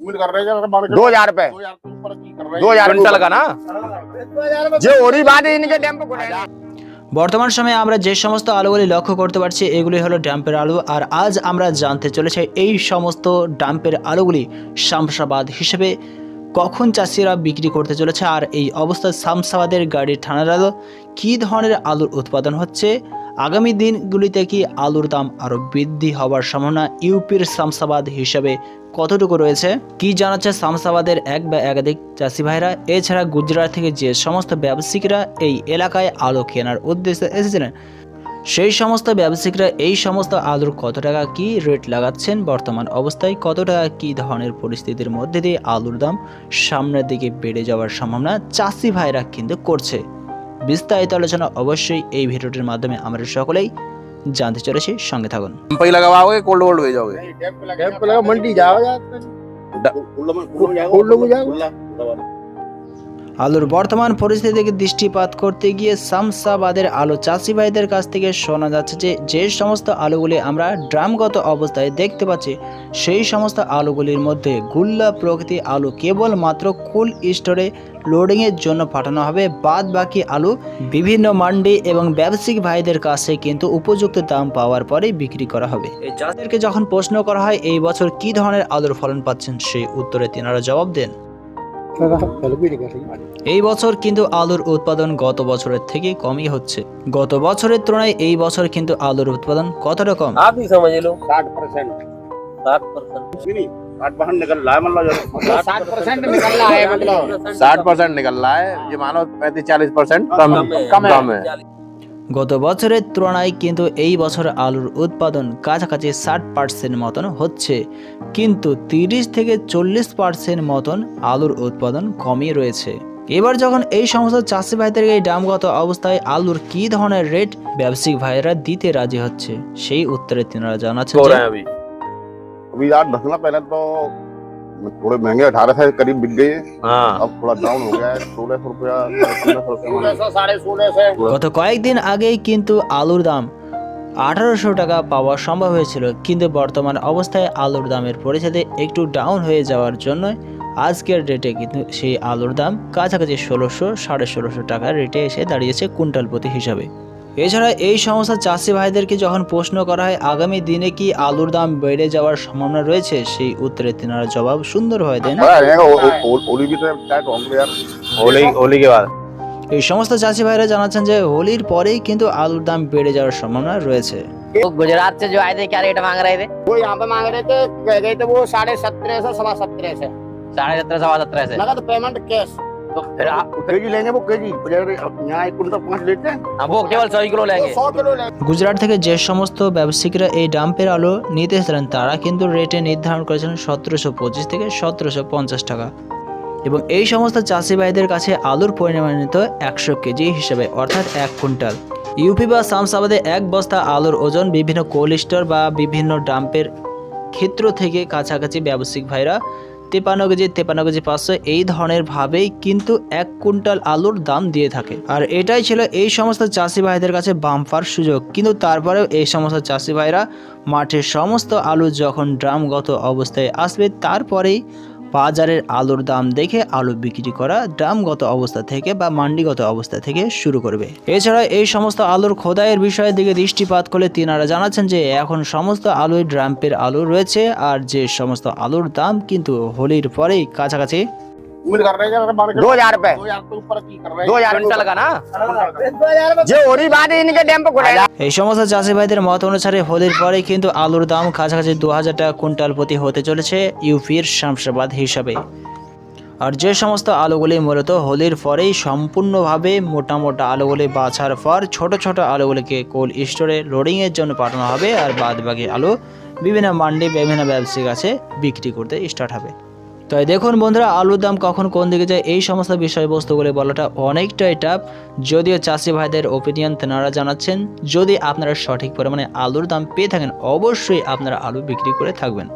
दो हजार रुपए दो हजार के ऊपर की कर रहे दो हजार क्विंटल का ना जो हो रही बात है इनके टेम्पो को लेना। বর্তমান সময়ে আমরা যে সমস্ত আলুগুলি লক্ষ্য করতে পারছি এগুলি হলো ডাম্পের আলু আর আজ আমরা জানতে চলেছি এই সমস্ত ডাম্পের আলুগুলি শামসাবাদ হিসেবে কখন চাষিরা বিক্রি করতে চলেছে আর এই অবস্থায় শামসাবাদের গাড়ির ঠানার আলো কী ধরনের আলুর উৎপাদন হচ্ছে? আগামী দিনগুলিতে কি আলুর দাম আরও বৃদ্ধি হওয়ার সম্ভাবনা ইউপির শামসাবাদ হিসেবে কতটুকু রয়েছে? কি জানাচ্ছে শামসাবাদের এক বা একাধিক চাষি ভাইরা? এছাড়া গুজরাট থেকে যে সমস্ত ব্যবসায়িকরা এই এলাকায় আলু কেনার উদ্দেশ্যে এসেছিলেন সেই সমস্ত ব্যবসায়িকরা এই সমস্ত আলুর কত টাকা কি রেট লাগাচ্ছেন বর্তমান অবস্থায় কত টাকা কি ধরনের পরিস্থিতির মধ্যে দিয়ে আলুর দাম সামনের দিকে বেড়ে যাওয়ার সম্ভাবনা চাষি ভাইরা কিন্তু করছে বিস্তারিত আলোচনা অবশ্যই এই ভিডিওটির মাধ্যমে আমরা সকলেই জানতে চলেছি সঙ্গে থাকুন पंप ही लगवाओगे कोल्ड वोल्ड भेजोगे कैंप पे लगा मंडी जाओ फूल में जाओ আলুর বর্তমান পরিস্থিতিকে দৃষ্টিপাত করতে গিয়ে শামসাবাদের আলু চাষি ভাইদের কাছ থেকে শোনা যাচ্ছে যে যে সমস্ত আলুগুলি আমরা ড্রামগত অবস্থায় দেখতে পাচ্ছি, সেই সমস্ত আলুগুলির মধ্যে গুল্লা প্রকৃতি আলু কেবলমাত্র কুল স্টোরে লোডিংয়ের জন্য পাঠানো হবে। বাদ বাকি আলু বিভিন্ন মান্ডি এবং ব্যবসায়িক ভাইদের কাছে কিন্তু উপযুক্ত দাম পাওয়ার পরে বিক্রি করা হবে। চাষিদেরকে যখন প্রশ্ন করা হয়, এই বছর কি ধরনের আলুর ফলন পাচ্ছেন? সেই উত্তরে তিনারা জবাব দেন এই বছর কিন্তু আলুর উৎপাদন গত বছরের থেকে কমই হচ্ছে গত বছরের তুলনায় এই বছর কিন্তু আলুর উৎপাদন কতটা কম आप ही समझ लो साठ परसेंट सात परसेंट साठ परसेंट निकल रहा है मतलब साठ परसेंट निकल रहा है मतलब साठ परसेंट निकल रहा है ये मानो पैंतीस चालीस परसेंट कम कम है। গত বছরের তুলনায় কিন্তু এই বছর আলুর উৎপাদন কাছাকাছি ষাট পার্সেন্ট মতন হচ্ছে। কিন্তু ৩০ থেকে চল্লিশ পার্সেন্ট মতন আলুর উৎপাদন কমই রয়েছে। এবার যখন এই সমস্ত চাষি ভাইদের এই দামগত অবস্থায় আলুর কি ধরনের রেট ব্যবসায়িক ভাইরা দিতে রাজি হচ্ছে, সেই উত্তরে তিনারা জানাচ্ছেন थोड़े महंगे अठारह से करीब बिक गए हाँ अब थोड़ा डाउन हो गया है सोलह सौ रुपया सोलह सौ रुपया साढ़े सोलह से গত কয়েকদিন আগেই কিন্তু আলুর দাম আঠারোশো টাকা পাওয়া সম্ভব হয়েছিল কিন্তু বর্তমান অবস্থায় আলুর দামের পরিস্থিতি একটু ডাউন হয়ে যাওয়ার জন্য আজকের রেটে কিন্তু সেই আলুর দাম কাছাকাছি ষোলোশো সাড়ে ষোলোশো টাকার রেটে এসে দাঁড়িয়েছে কুইন্টাল প্রতি হিসাবে এছাড়া এই সমস্ত চাষি ভাইদেরকে যখন প্রশ্ন করা হয় আগামী দিনে কি আলুর দাম বেড়ে যাওয়ার সম্ভাবনা রয়েছে সেই উত্তরে তিনারা জবাব সুন্দরভাবে দেন बड़ा रहेगा ओ- ओ- ओ- ओली भी तो टाइट होंगे यार होली होली के बाद এই সমস্ত চাষি ভাইরা জানাচ্ছেন যে হোলির পরেই কিন্তু আলুর দাম বেড়ে যাওয়ার সম্ভাবনা রয়েছে वो गुजरात से जो आए थे क्या रेट मांग रहे थे वो यहाँ पे मांग रहे थे कह गए थे वो साढ़े सत्रह से सवा सत्रह से साढ़े सत्रह सवा सत्रह से नगद पेमेंट कैश গুজরাট থেকে যে সমস্ত ব্যবসায়িকরা এই ডাম্পের আলু নিতে এসেছিলেন তারা কিন্তু রেটে নির্ধারণ করেছিলেন সতেরোশো পঁচিশ থেকে সতেরোশো পঞ্চাশ টাকা। এবং এই সমস্ত চাষি ভাইদের কাছে আলুর পরিমাণ নিত একশো কেজি হিসেবে অর্থাৎ এক কুইন্টাল। ইউপি বা শামসাবাদে এক বস্তা আলুর ওজন বিভিন্ন কোল্ড স্টোর বা বিভিন্ন ডাম্পের ক্ষেত্র থেকে কাছাকাছি ব্যবসায়িক ভাইরা তেপান্ন কেজি তেপান্ন কেজি পাঁচশো, এই ধরনের ভাবেই কিন্তু এক কুইন্টাল আলুর দাম দিয়ে থাকে। আর এটাই ছিল এই সমস্ত চাষি ভাইদের কাছে বাম্পার সুযোগ। কিন্তু তারপরেও এই সমস্ত চাষি ভাইরা মাঠের সমস্ত আলু যখন ড্রামগত অবস্থায় আসবে, তারপরেই বাজারের আলুর দাম দেখে আলু বিক্রি করা ড্রামগত অবস্থা থেকে বা মান্ডিগত অবস্থা থেকে শুরু করবে। এছাড়া এই সমস্ত আলুর খোদাইয়ের বিষয়ের দিকে দৃষ্টিপাত করলে তিনারা জানাচ্ছেন যে এখন সমস্ত আলুই ড্রাম্পের আলু রয়েছে আর যে সমস্ত আলুর দাম কিন্তু হোলির পরেই কাছাকাছি उम्मीद कर रहे हैं अगर मान के दो हजार रुपए दो हजार के ऊपर की कर रहे दो हजार क्विंटल का ना जो हो रही बात है इनके टेम्पो को लेना। এই সমস্ত চাষি ভাইদের মত অনুসারে হোলির পরে কিন্তু আলুর দাম কাছাকাছি দু হাজার টাকা কুইন্টাল প্রতি হতে চলেছে ইউপির শামসাবাদ হিসাবে আর যে সমস্ত আলুগুলি মূলত হোলির পরেই সম্পূর্ণভাবে মোটা মোটা আলুগুলি বাছার পর ছোট ছোট আলুগুলিকে কোল্ড স্টোরে লোডিংয়ের জন্য পাঠানো হবে আর বাদ বাকি আলু বিভিন্ন মান্ডি বিভিন্ন ব্যবসায়ীর কাছে বিক্রি করতে স্টার্ট হবে তাই দেখুন বন্ধুরা, আলুর দাম কখন কোন দিকে যায়, এই সমস্ত বিষয়বস্তুগুলি বলাটা অনেকটাই টাফ যদিও চাষি ভাইদের ওপিনিয়ন তেনারা জানাচ্ছেন, যদি আপনারা সঠিক পরিমাণে আলুর দাম পেয়ে থাকেন, অবশ্যই আপনারা আলু বিক্রি করে থাকবেন।